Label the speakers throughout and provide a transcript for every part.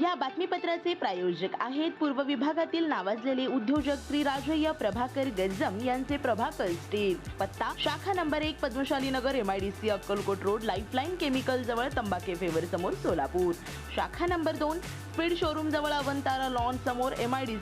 Speaker 1: या बातमीपत्राचे प्रायोजक आहेत पूर्व विभागातील नावाजलेले उद्योजक श्री राजय्य प्रभाकर गज्जम यांचे प्रभाकर स्टील पत्ता शाखा नंबर एक Padmashali Nagar M I D C Akkalkot road Lifeline chemical जवळ तंबाखे फेवर समोर सोलापूर. शाखा नंबर दोन स्पीड शोरूम जवळ अवंतारा लॉन समोर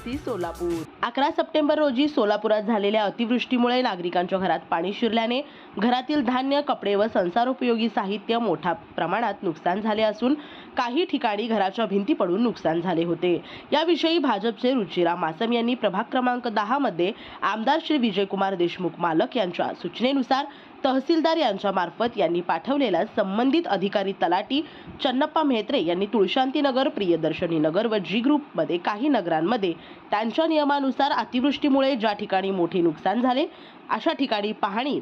Speaker 1: सी सोलापूर. अकरा सप्टेंबर रोजी सोलापुरात झालेल्या अतिवृष्टीमुळे नागरिकांच्या घरात पाणी शिरल्याने घरातील धान्य कपडे व संसारोपयोगी साहित्य मोठ्या प्रमाणात नुकसान झाले असून काही ठिकाणी घराच्या भिंती पडून नुकसान झाले होते. याविषयी भाजपचे रुचिराम मासम यांनी प्रभाग क्रमांक दहामध्ये आमदार श्री विजयकुमार देशमुख मालक यांच्या सूचनेनुसार तहसीलदार यांच्या मार्फत यांनी पाठवलेला संबंधित अधिकारी तलाटी चन्नप्पा म्हेत्रे यांनी तुळशांतीनगर प्रियदर्शनी नगर व जी ग्रुपमध्ये काही नगरांमध्ये त्यांच्या नियमानुसार अतिवृष्टीमुळे ज्या ठिकाणी मोठे नुकसान झाले अशा ठिकाणी पाहणी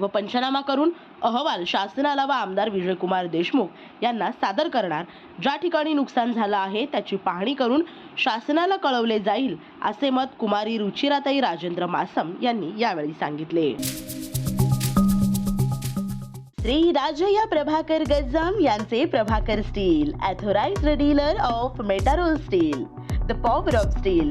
Speaker 1: व पंचनामा करून अहवाल शासनाला व आमदार विजयकुमार देशमुख यांना सादर करणार. ज्या ठिकाणी नुकसान झालं आहे त्याची पाहणी करून शासनाला कळवले जाईल असे मत कुमारी रुचिराताई राजेंद्र मासम यांनी यावेळी सांगितले. श्री राजया प्रभाकर गज्जाम यांचे Prabhakar steel authorized dealer of Metarol steel the power of steel